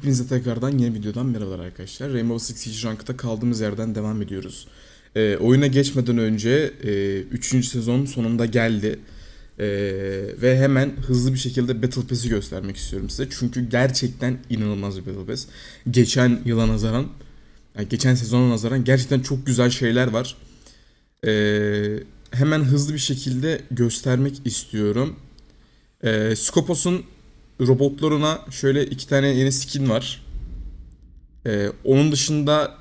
Hepinize tekrardan yeni videodan merhabalar arkadaşlar. Rainbow Six Siege Ranked'da kaldığımız yerden devam ediyoruz. Ee, oyuna geçmeden önce 3. sezon sonunda geldi. Ee, ve hemen hızlı bir şekilde Battle Pass'i göstermek istiyorum size. Çünkü gerçekten inanılmaz bir Battle Pass. Geçen yıla nazaran, yani geçen sezona nazaran gerçekten çok güzel şeyler var. Ee, hemen hızlı bir şekilde göstermek istiyorum. Ee, Skopos'un robotlarına şöyle iki tane yeni skin var. Ee, onun dışında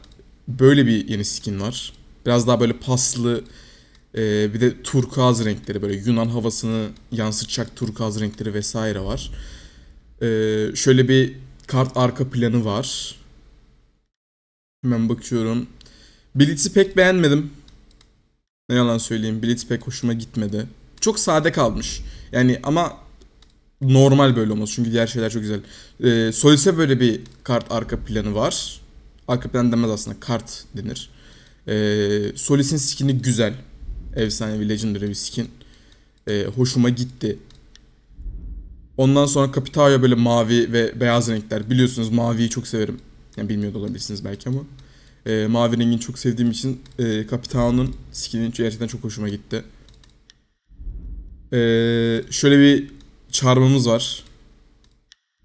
böyle bir yeni skin var. Biraz daha böyle paslı e, bir de turkuaz renkleri böyle Yunan havasını yansıtacak turkuaz renkleri vesaire var. Ee, şöyle bir kart arka planı var. Hemen bakıyorum. Blitz'i pek beğenmedim. Ne yalan söyleyeyim. Blitz pek hoşuma gitmedi. Çok sade kalmış. Yani ama normal böyle olması çünkü diğer şeyler çok güzel. Ee, Solis'e böyle bir kart arka planı var. Arka plan demez aslında kart denir. Ee, Solis'in skin'i güzel. Efsane legendary bir skin. Ee, hoşuma gitti. Ondan sonra Capitao'ya böyle mavi ve beyaz renkler. Biliyorsunuz maviyi çok severim. Yani bilmiyor da olabilirsiniz belki ama. Ee, mavi rengini çok sevdiğim için e, Capitao'nun skin'i gerçekten çok hoşuma gitti. Ee, şöyle bir çarmımız var.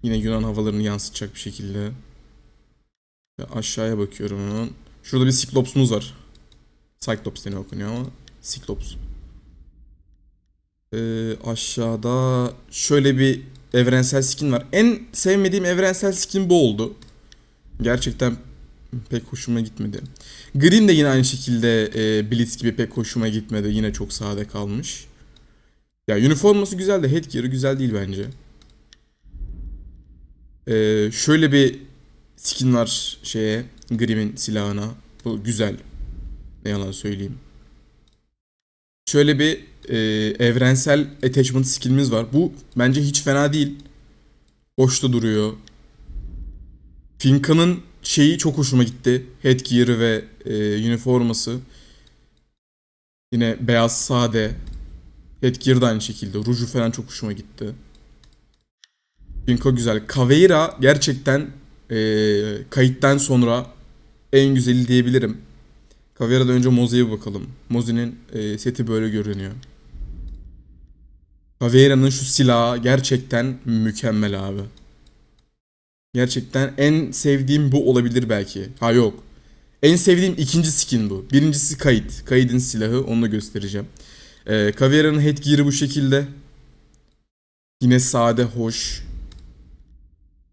Yine Yunan havalarını yansıtacak bir şekilde. Ve aşağıya bakıyorum. Şurada bir Cyclops'umuz var. Cyclops deniyor okunuyor ama Cyclops. Ee, aşağıda şöyle bir evrensel skin var. En sevmediğim evrensel skin bu oldu. Gerçekten pek hoşuma gitmedi. Green de yine aynı şekilde e, Blitz gibi pek hoşuma gitmedi. Yine çok sade kalmış. Ya üniforması güzel de headgear'ı güzel değil bence. Ee, şöyle bir skin var şeye Grimm'in silahına. Bu güzel. Ne yalan söyleyeyim. Şöyle bir e, evrensel attachment skinimiz var. Bu bence hiç fena değil. Hoş da duruyor. Finka'nın şeyi çok hoşuma gitti. Headgear'ı ve e, üniforması. Yine beyaz sade. Headgear da aynı şekilde. Ruju falan çok hoşuma gitti. Pinko güzel. Caveira gerçekten e, kayıttan sonra en güzeli diyebilirim. Caveira'dan önce Mozi'ye bakalım. Mozi'nin e, seti böyle görünüyor. Caveira'nın şu silahı gerçekten mükemmel abi. Gerçekten en sevdiğim bu olabilir belki. Ha yok. En sevdiğim ikinci skin bu. Birincisi kayıt. Kayıdın silahı onu da göstereceğim. Ee, Caveira'nın headgear'ı bu şekilde. Yine sade, hoş.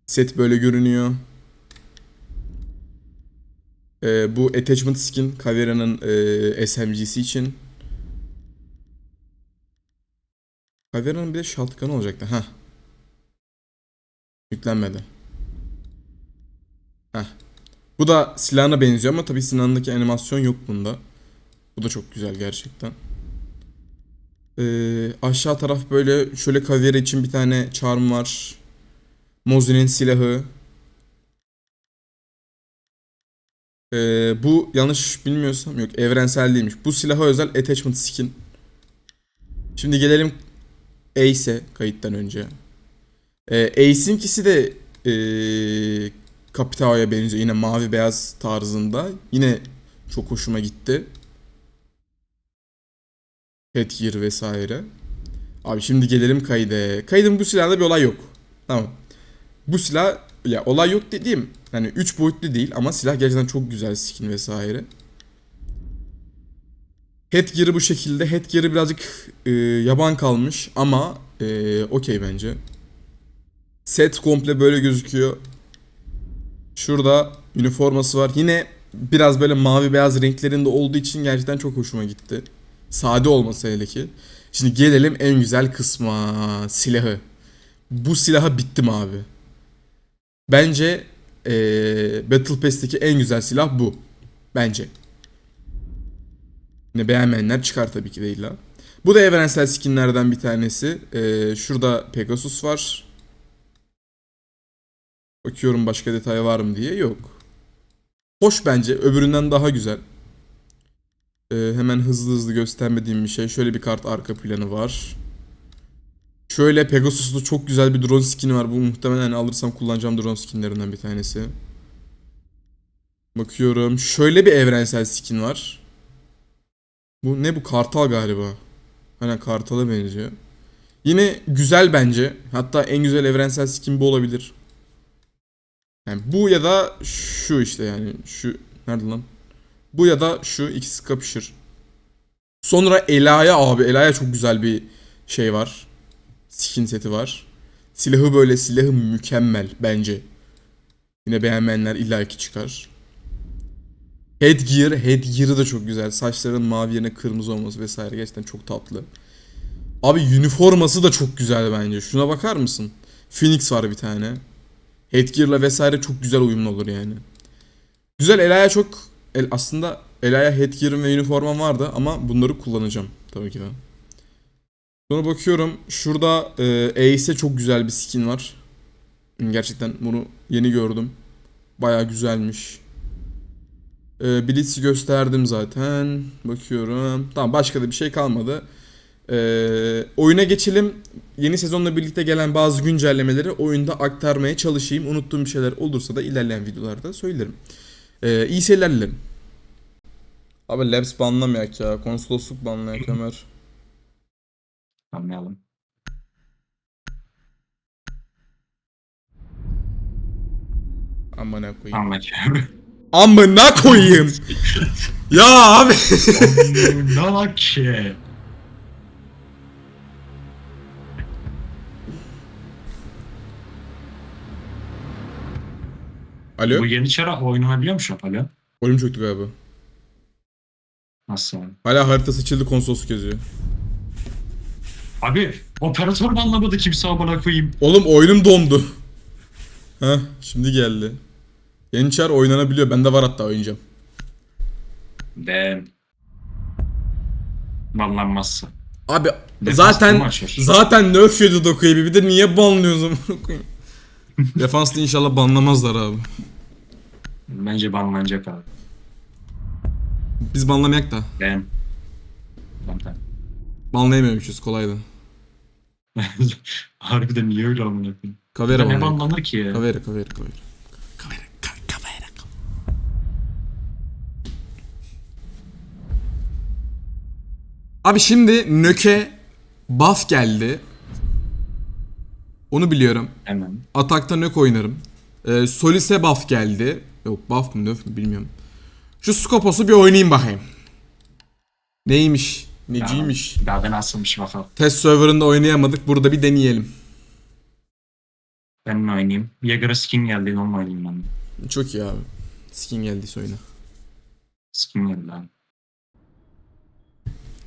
Set böyle görünüyor. Ee, bu attachment skin Caveira'nın e, SMG'si için. Caveira'nın bir de shotgun'ı olacaktı. ha. Yüklenmedi. Heh. Bu da silahına benziyor ama tabii silahındaki animasyon yok bunda. Bu da çok güzel gerçekten. Ee, aşağı taraf böyle şöyle Caveira için bir tane charm var. Mozi'nin silahı. Ee, bu yanlış bilmiyorsam yok evrensel değilmiş. Bu silaha özel attachment skin. Şimdi gelelim Ace'e kayıttan önce. Ee, Ace'inkisi de ee, Capitao'ya benziyor. Yine mavi beyaz tarzında. Yine çok hoşuma gitti. Headgear vesaire. Abi şimdi gelelim kayde. Kaydın bu silahda bir olay yok. Tamam. Bu silah ya olay yok dediğim hani 3 boyutlu değil ama silah gerçekten çok güzel skin vesaire. Headgear'ı bu şekilde. Headgear'ı birazcık e, yaban kalmış ama e, okey bence. Set komple böyle gözüküyor. Şurada üniforması var. Yine biraz böyle mavi beyaz renklerinde olduğu için gerçekten çok hoşuma gitti. Sade olması hele ki. Şimdi gelelim en güzel kısma. Silahı. Bu silaha bittim abi. Bence ee, Battle Pass'teki en güzel silah bu. Bence. Yine beğenmeyenler çıkar tabii ki değil la. Bu da evrensel skinlerden bir tanesi. Ee, şurada Pegasus var. Bakıyorum başka detay var mı diye. Yok. Hoş bence. Öbüründen daha güzel. Ee, hemen hızlı hızlı göstermediğim bir şey. Şöyle bir kart arka planı var. Şöyle Pegasus'ta çok güzel bir drone skin'i var. Bu muhtemelen alırsam kullanacağım drone skinlerinden bir tanesi. Bakıyorum. Şöyle bir evrensel skin var. Bu ne bu? Kartal galiba. Aynen kartala benziyor. Yine güzel bence. Hatta en güzel evrensel skin bu olabilir. Yani bu ya da şu işte yani şu nerede lan? Bu ya da şu ikisi kapışır. Sonra Ela'ya abi Ela'ya çok güzel bir şey var. Skin seti var. Silahı böyle silahı mükemmel bence. Yine beğenmeyenler illaki çıkar. Headgear, headgear'ı da çok güzel. Saçların mavi yerine kırmızı olması vesaire gerçekten çok tatlı. Abi üniforması da çok güzel bence. Şuna bakar mısın? Phoenix var bir tane. Headgear'la vesaire çok güzel uyumlu olur yani. Güzel Ela'ya çok el, aslında Ela'ya headgear'ım ve üniformam vardı ama bunları kullanacağım tabii ki de. Sonra bakıyorum şurada e, Ace'e çok güzel bir skin var. Gerçekten bunu yeni gördüm. Baya güzelmiş. E, Blitz'i gösterdim zaten. Bakıyorum. Tamam başka da bir şey kalmadı. E, oyuna geçelim. Yeni sezonla birlikte gelen bazı güncellemeleri oyunda aktarmaya çalışayım. Unuttuğum bir şeyler olursa da ilerleyen videolarda söylerim. E, iyi seyirler dilerim. Abi Labs banlamayak ya. Konsolosluk banlayak Ömer. Anlayalım. Amına koyayım. Anlayacağım. Amına koyayım. ya abi. ne bak Alo. Bu yeni çara oynanabiliyor mu şu an? Alo? Oyun çöktü galiba. Nasıl? Hala harita seçildi konsolosluk yazıyor. Abi operatör mü anlamadı kimse amına koyayım. Oğlum oyunum dondu. Heh şimdi geldi. Yeniçer oynanabiliyor. Bende var hatta oynayacağım. De. Banlanmazsa. Abi Defans zaten zaten nerf yedi Doku'yu bir de niye amına koyayım? Defansta inşallah banlamazlar abi. Bence banlanacak abi. Biz banlamayak da. De. Tamam tamam. Banlayamıyormuşuz kolaydı. Harbiden niye öyle amına koyayım? Kavera Ne banlayak. banlanır ki ya? Kavera kavera kavera. Kavera ka- kavera. Abi şimdi Nöke buff geldi. Onu biliyorum. Hemen. Atakta Nök oynarım. Ee, Solis'e buff geldi. Yok buff mı nöf mü bilmiyorum. Şu Skopos'u bir oynayayım bakayım. Neymiş? Neciymiş? Daha da nasılmış bakalım. Test serverında oynayamadık. Burada bir deneyelim. Ben mi oynayayım? Jager'a skin geldi onunla oynayayım ben. de. Çok iyi abi. Skin geldiyse oyna. Skin geldi abi.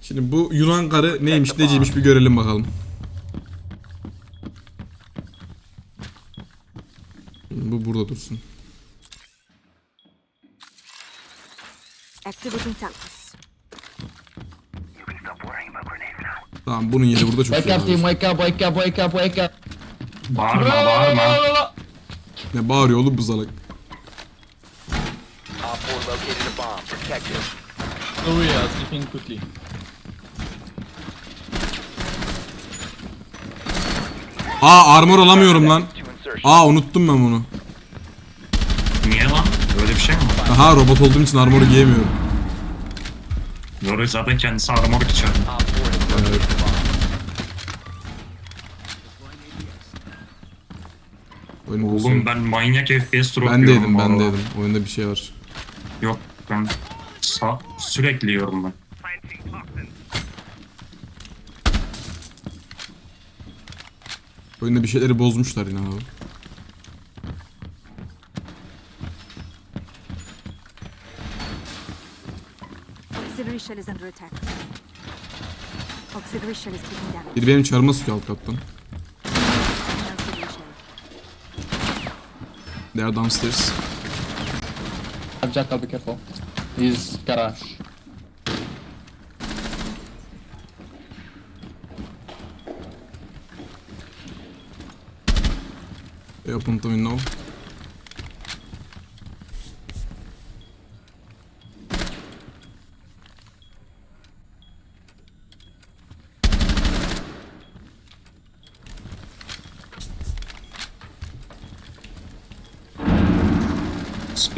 Şimdi bu Yunan karı neymiş neciymiş bir görelim bakalım. Bu burada dursun. Tamam bunun yeri burada çok Wake iyi. up, team. abi. Wake up, wake up, wake up, wake up. Bağırma bağırma. Ne bağırıyor oğlum bu salak. Op 4 located a bomb. Protect it. Sorry, I was sleeping quickly. Aa armor alamıyorum lan. Aa unuttum ben bunu. Niye lan? Öyle bir şey mi var? Aha robot olduğum için armoru giyemiyorum. Doğru zaten kendisi armor içer. Op 4 has located a bomb. Oyunu Oğlum bozuyor. ben manyak FPS drop Ben de yiyorum yedim ben de yedim. Oyunda bir şey var. Yok ben sa- sürekli yiyorum ben. Oyunda bir şeyleri bozmuşlar yine abi. Auxiliary shell is under attack. Auxiliary shell is taking damage. Biri benim çarıma sıkıyor alt kattan. Auxiliary shell. They are downstairs. I've Jackal, be careful. He's garage. They opened the window.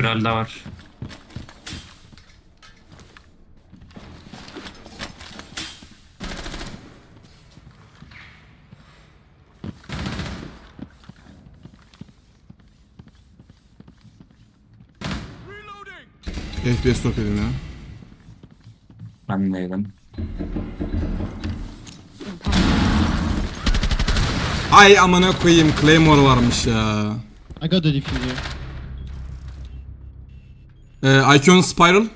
Spiralde var. FPS top edin ya. Ben neydim? Ay amına koyayım Claymore varmış ya. I got the diffuser. Ee, Icon Spiral.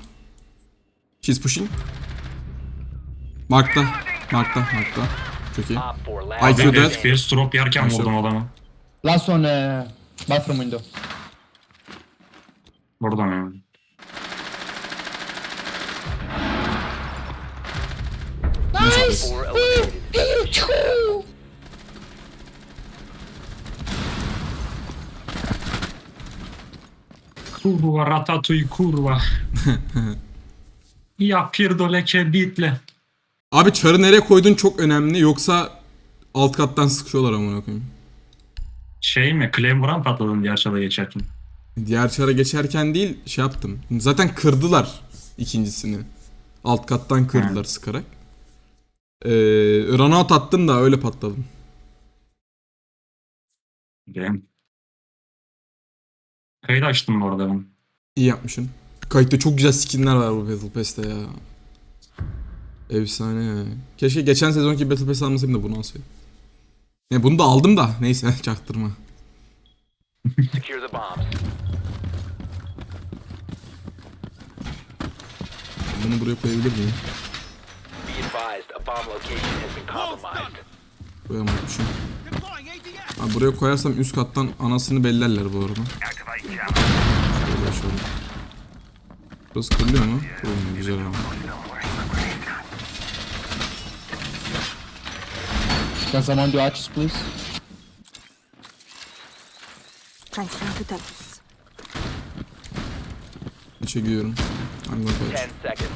She's pushing. Mark'ta. Mark'ta. Mark'ta. Çok iyi. Op 4 last IQ dead. FPS drop yerken Nice. vurdum adamı. Last one, uh, bathroom window. Buradan yani. Nice. 4 eliminated. Kurwa, ratatouille kurwa. ja pierdolę cię bitle. Abi çarı nereye koydun çok önemli yoksa alt kattan sıkıyorlar amına koyayım. Şey mi? Claymore'a patladın diğer çalı geçerken? Diğer çara geçerken değil şey yaptım. Zaten kırdılar ikincisini. Alt kattan kırdılar sıkarak. Ee, run out attım da öyle patladım. Benim. Kayıt açtım bu arada ben. İyi yapmışsın. Kayıtta çok güzel skinler var bu Battle Pass'te ya. Efsane ya. Keşke geçen sezonki Battle Pass almasaydım da bunu alsaydım. Ne bunu da aldım da neyse çaktırma. Bunu buraya koyabilir miyim? Be advised, Abi buraya koyarsam üst kattan anasını bellerler bu arada. Şöyle şöyle. Burası kırılıyor mu? Kırılmıyor güzel ama. Can someone do arches, please? Transferring to Telus. İçe. 10 seconds.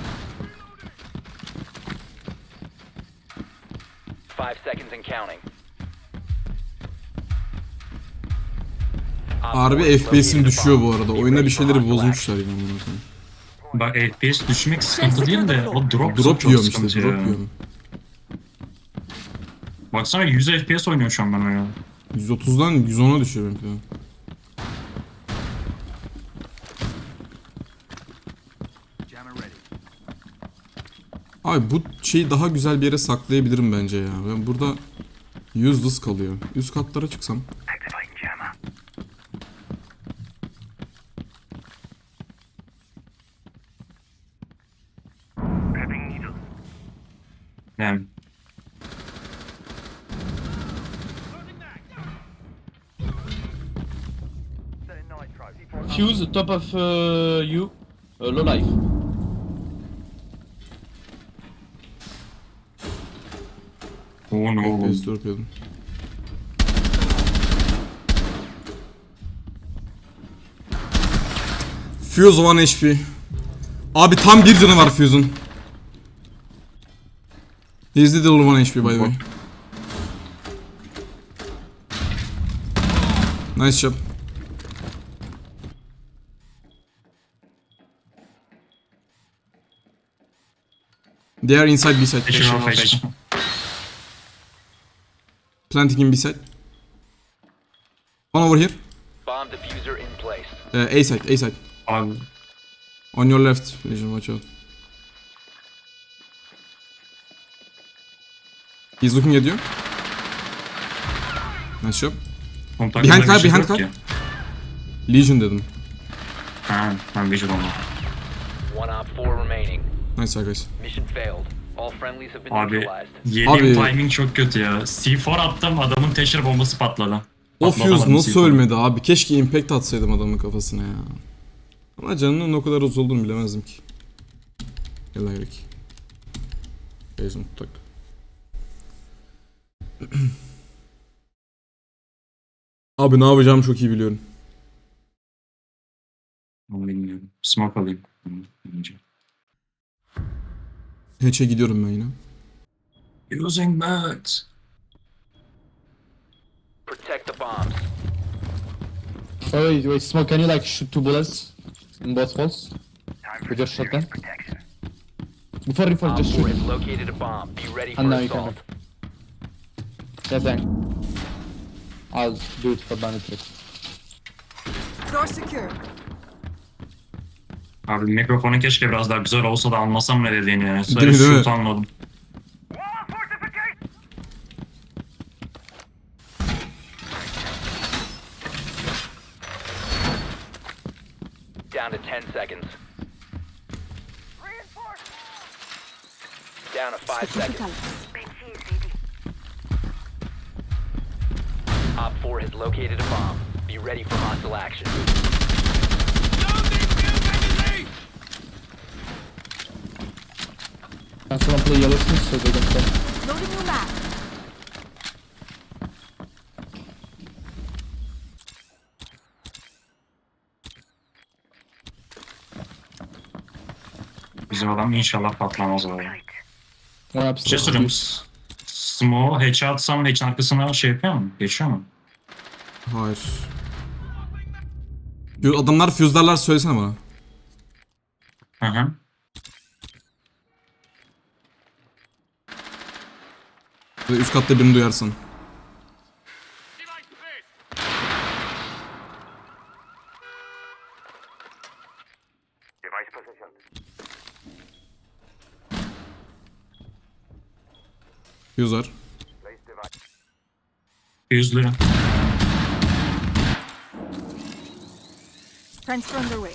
5 seconds and counting. Harbi FPS'im düşüyor bu arada. Ready bir şeyleri bozmuşlar yani amına koyayım. Bak FPS düşmek sıkıntı değil de o drop, Drop çok yiyorum sıkıntı işte, ya. drop yiyorum. Baksana 100 FPS oynuyorum şu an ben ya. 130'dan 110'a düşüyor benimki. ya. Abi bu şeyi daha güzel bir yere saklayabilirim bence ya. Ben burada useless kalıyor. Üst katlara çıksam. Top of uh, you. Uh, low life. o ne oğlum. FPS yapıyordum. Fuse 1 HP. Abi tam bir canı var Fuse'un. He's the little 1 HP by the way. Nice job. They are inside B side. Eşim off eşim. Planting in B side. One over here. Bomb diffuser in place. Uh, A side, A side. Abi On your left, Legion, watch out. He's looking at you. Nice job. Behind car, şey behind car. ki. Legion dedim. Ha, ben visual olmadım. One op 4 remaining. Nice been Abi yediğim Abi- timing çok kötü ya. C4 attım adamın teşhir bombası patladı. O Fuse nasıl C4'u. ölmedi abi? Keşke impact atsaydım adamın kafasına ya. Ama canının o kadar az olduğunu bilemezdim ki. Gel Ayrik. Beyzim tutak. Abi ne yapacağımı çok iyi biliyorum. Onu bilmiyorum. Smoke alayım. Önce. Hatch'e gidiyorum ben yine. Using birds. Protect the bombs. Oh, wait, wait, smoke. Can you like shoot two bullets? In both walls. We just shot them. Before you fall, Op just 4 shoot has located a bomb. Be ready for And now you can. assault. Yeah, bang. I'll do it for banditry. Door secure. Abi mikrofonu keşke biraz daha güzel olsa da anlasam ne dediğini yani. Değil Sadece mi, değil mi anladım. Down to 10 seconds. Down to 5 seconds. Totalus. Op 4 has located a bomb. Be ready for hostile action. Can someone play yellow smith so they don't come? Loading new map. Bizim adam inşallah patlamaz abi. One Bir şey upstairs. sorayım. S- Smoke hatch'e atsam hatch'in arkasına şey yapıyor mu? Geçiyor mu? Hayır. Yo, Adamlar füzlerler söylesene bana. Hı hı. Ve üst katta birini duyarsın. User. Yüzlü. Transfer underway.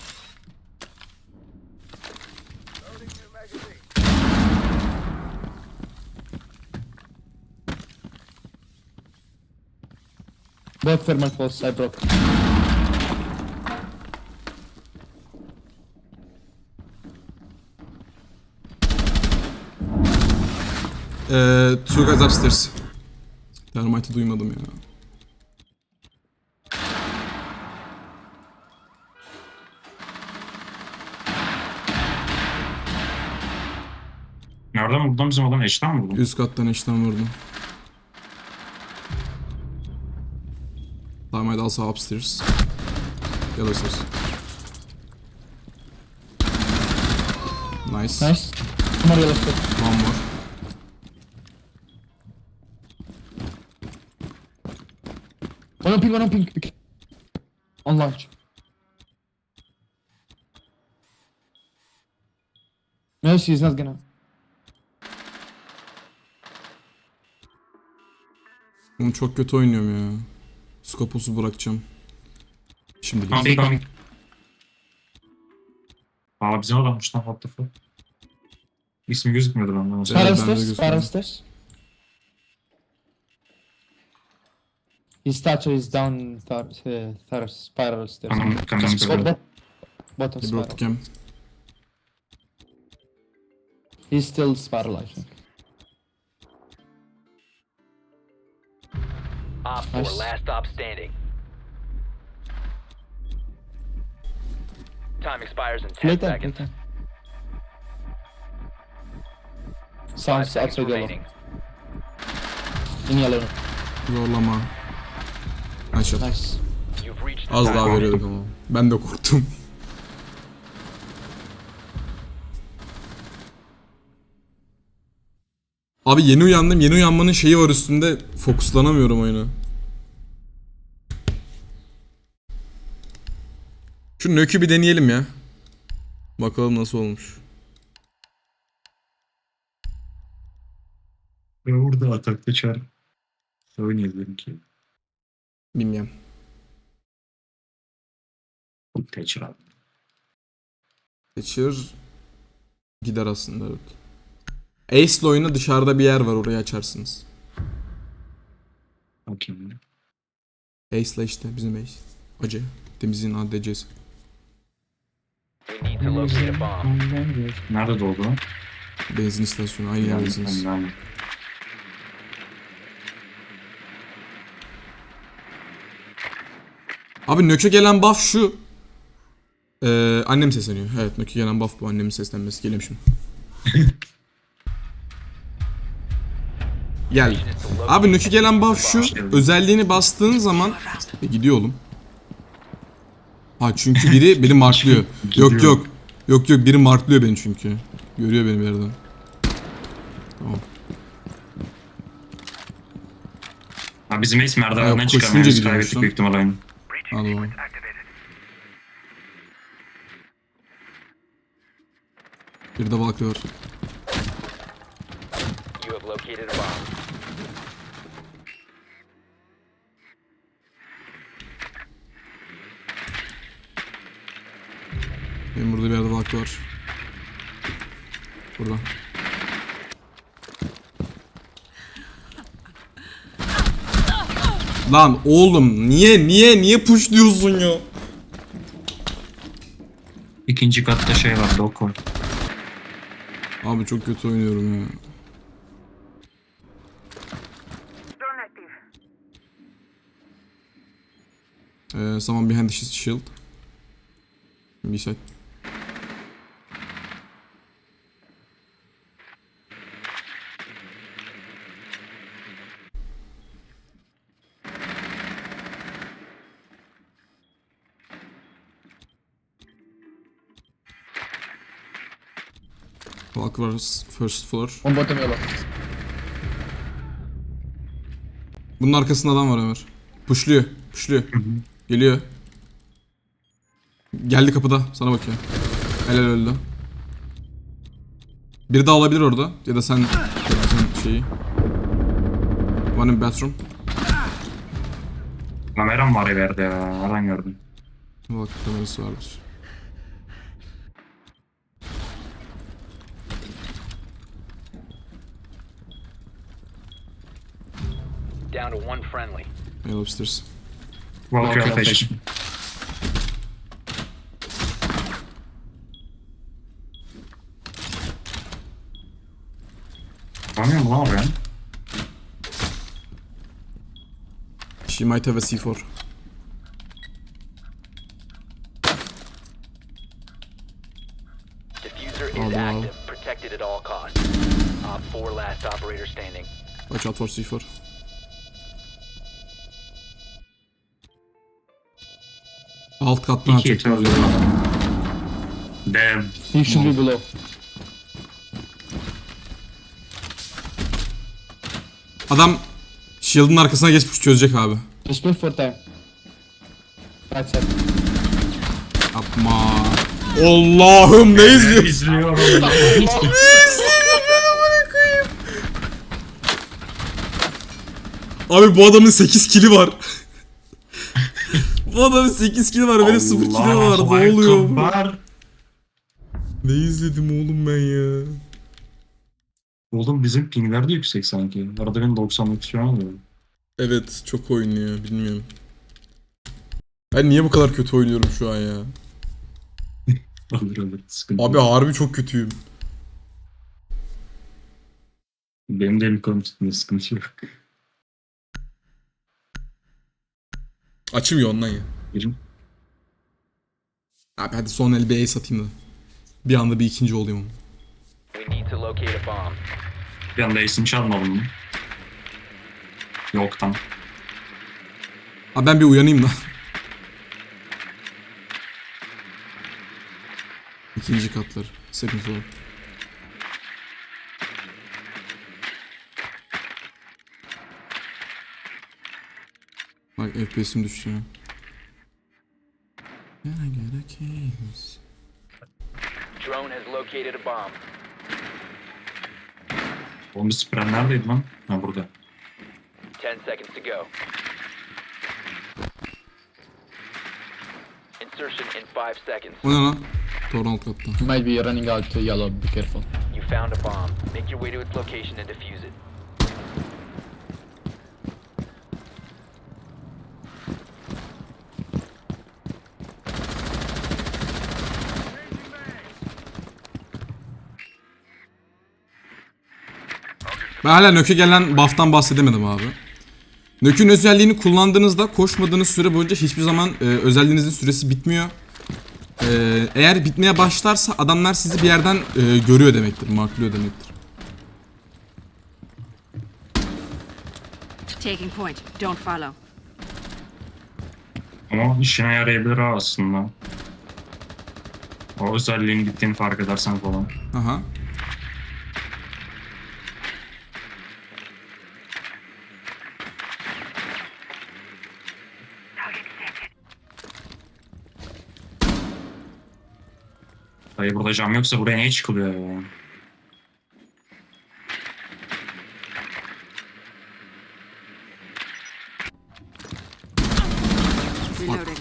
Both thermal posts I broke. Eee two guys upstairs. Termite'ı duymadım ya. Nereden vurdun bizim adam? Hatch'ten mi vurdun? Üst kattan eşten vurdum. Termite also upstairs. Yellow stairs. Nice. Nice. One more yellow. One more. One on pink, one pink. On launch. No, she's not gonna. Oğlum çok kötü oynuyorum ya. Skoposu bırakacağım. Şimdi değil. tamam. Aa bizim adammış lan what the fuck. İsmi gözükmüyordu benden. Evet, Spiral His statue is down third, uh, third spiral stairs. Tamam, tamam, Just tamam. bot- Bottom Bir spiral. bıraktık hem. He's still spiral, I think. Op 4 Nice. last stop standing. Time expires in 10 Later, seconds. later. 5 Sounds seconds outside yellow. remaining. In yellow. Zorlama. Nice Az Ben daha veriyorduk ama. Ben de korktum. Abi yeni uyandım. Yeni uyanmanın şeyi var üstünde. Fokuslanamıyorum oyuna. Şu nökü bir deneyelim ya. Bakalım nasıl olmuş. Ve burada atakta çar. Oynayabilirim ki. Bilmiyorum. Thatcher abi. Thatcher gider aslında evet. Ace'le oyunu dışarıda bir yer var orayı açarsınız. Bakayım. Ace'le işte bizim Ace. Acı. Temizliğin ADC'si. Nerede doldu? Benzin istasyonu aynı yerdesiniz. Abi Nök'e gelen buff şu. Ee, annem sesleniyor. Evet Nök'e gelen buff bu annemin seslenmesi. Geliyorum şimdi. Gel. Abi Nök'e gelen buff şu. Özelliğini bastığın zaman... E, gidiyor oğlum. Ha çünkü biri beni marklıyor. yok yok. Yok yok biri marklıyor beni çünkü. Görüyor beni bir yerden. Tamam. Ha, bizim ace merdivenden çıkamıyoruz. Kaybettik büyük ihtimal Anladım. Bir de bomb. Benim burada bir yerde Valkyrie var. Burada. Lan oğlum niye niye niye push diyorsun ya? İkinci katta şey var. Var. Abi çok kötü oynuyorum ya. Ee, someone behind the shield. Bir var first floor. On bottom yellow. Bunun arkasında adam var Ömer. Pushluyor. Pushluyor. Geliyor. Geldi kapıda. Sana bakıyor. Helal öldü. Biri daha olabilir orada. Ya da sen, ya da sen şeyi. One in bathroom. Kameram var everde ya. Alan gördüm. Bak kamerası vardır. Down to one friendly. Mail upstairs. Valkyrie Valkyrie ateş. Tanıyor mu lan oraya? She might have a C4. Diffuser is Oh, wow. active. Protected at all costs. Op 4 last operator standing. Watch out for C4. Alt kattan İki atacak. yeti öldü. Damn. He should be below. Adam shield'ın arkasına geçmiş çözecek abi. Just wait for time. Right side. Yapma. Allah'ım ne izliyor? İzliyorum. Abi bu adamın 8 kili var. Bu adamın 8 kili var. Benim 0 kili var. Ne oluyor? Var. Ne izledim oğlum ben ya? Oğlum bizim pingler de yüksek sanki. Arada benim 99 falan oluyor. Evet çok oynuyor bilmiyorum. Ben niye bu kadar kötü oynuyorum şu an ya? Alır alır. Sıkıntı Abi yok. harbi çok kötüyüm. Benim de elim kolum tutmuyor. Sıkıntı yok. Açmıyor ondan ya. Birim. Abi hadi son el bir ace atayım da. Bir anda bir ikinci olayım ama. We need to locate a bomb. Bir anda ace'ini çalmadım mı? Yoktan. Abi ben bir uyanayım da. İkinci katlar. Second floor. Bak FPS'im düştü ya. A case? Drone has located a bomb. Bir sprem neredeydi lan? Ha burada. 10 seconds to go. Insertion in 5 seconds. O ne lan? Katta. He might be running out to yellow. Be careful. You found a bomb. Make your way to its location and defuse it. Ben hala Nök'e gelen buff'tan bahsedemedim abi. Nök'ün özelliğini kullandığınızda koşmadığınız süre boyunca hiçbir zaman e, özelliğinizin süresi bitmiyor. E, eğer bitmeye başlarsa adamlar sizi bir yerden e, görüyor demektir, marklıyor demektir. Taking point. Don't follow. Ama işine yarayabilir ha aslında. O özelliğin gittiğini fark edersen falan. Aha. Dayı burada cam yoksa buraya niye çıkılıyor ya? Reloading.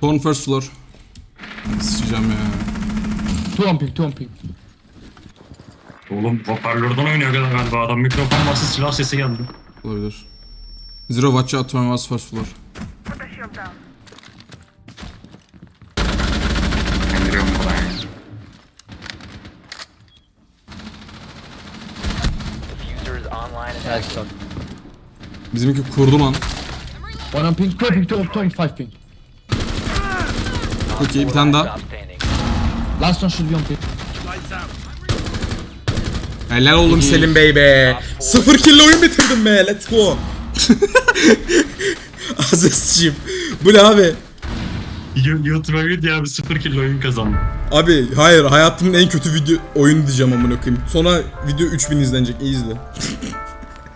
Torn first floor. Sıçacağım ya. Two on ping, two on ping. Oğlum hoparlörden oynuyor galiba adam. Mikrofon varsa silah sesi geldi. Olabilir. Zero watch out, turn was first floor. Put the shield down. Diffuser is online and Nice shot. Bizimki kurdu lan. One on ping, two on ping, two on, on five ping. Çok iyi bir tane daha. Last one should be on ping. Helal oğlum Selim Bey be. Sıfır kill oyun bitirdim be. Let's go. Azizciğim. Bu ne abi? YouTube'a video abi 0 kilo oyun kazandı. Abi hayır hayatımın en kötü video oyunu diyeceğim amına koyayım. Sonra video 3000 izlenecek. İyi izle.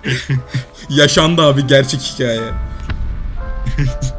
Yaşandı abi gerçek hikaye.